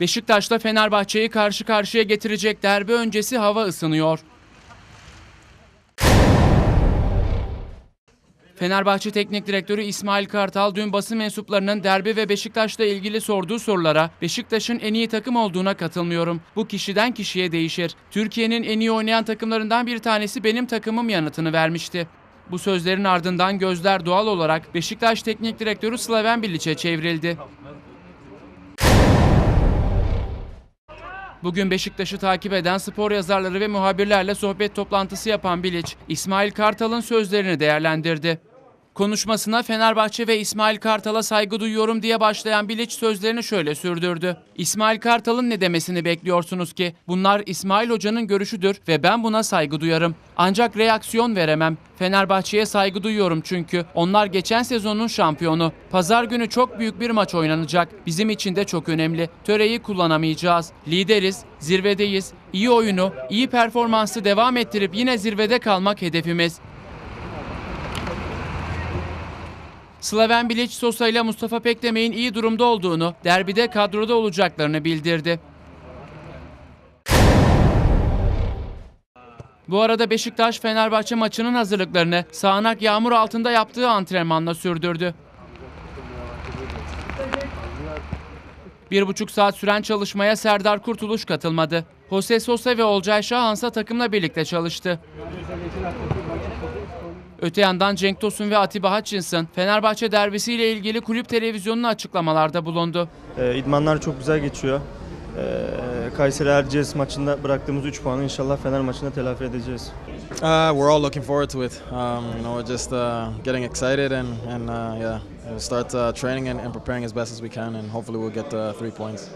Beşiktaş'ta Fenerbahçe'yi karşı karşıya getirecek derbi öncesi hava ısınıyor. Fenerbahçe Teknik Direktörü İsmail Kartal dün basın mensuplarının derbi ve Beşiktaş'la ilgili sorduğu sorulara Beşiktaş'ın en iyi takım olduğuna katılmıyorum. Bu kişiden kişiye değişir. Türkiye'nin en iyi oynayan takımlarından bir tanesi benim takımım yanıtını vermişti. Bu sözlerin ardından gözler doğal olarak Beşiktaş Teknik Direktörü Slaven Bilic'e çevrildi. Bugün Beşiktaş'ı takip eden spor yazarları ve muhabirlerle sohbet toplantısı yapan Bilic, İsmail Kartal'ın sözlerini değerlendirdi. Konuşmasına Fenerbahçe ve İsmail Kartal'a saygı duyuyorum diye başlayan Bilic sözlerini şöyle sürdürdü. İsmail Kartal'ın ne demesini bekliyorsunuz ki? Bunlar İsmail Hoca'nın görüşüdür ve ben buna saygı duyarım. Ancak reaksiyon veremem. Fenerbahçe'ye saygı duyuyorum çünkü onlar geçen sezonun şampiyonu. Pazar günü çok büyük bir maç oynanacak. Bizim için de çok önemli. Töreyi kullanamayacağız. Lideriz, zirvedeyiz. İyi oyunu, iyi performansı devam ettirip yine zirvede kalmak hedefimiz. Slaven Bilic Sosa ile Mustafa Pekdemek'in iyi durumda olduğunu, derbide kadroda olacaklarını bildirdi. Bu arada Beşiktaş Fenerbahçe maçının hazırlıklarını sağanak yağmur altında yaptığı antrenmanla sürdürdü. Bir buçuk saat süren çalışmaya Serdar Kurtuluş katılmadı. Jose Sosa ve Olcay Şahansa takımla birlikte çalıştı. Öte yandan Cenk Tosun ve Atiba Hutchinson Fenerbahçe derbisiyle ilgili kulüp televizyonuna açıklamalarda bulundu. Ee, idmanlar çok güzel geçiyor. Ee, Kayseri Erciyes maçında bıraktığımız 3 puanı inşallah Fener maçında telafi edeceğiz. Uh, we're all looking forward to it. Um, you know, we're just uh, getting excited and, and uh, yeah, we'll start uh, training and, and preparing as best as we can, and hopefully we'll get uh, three points.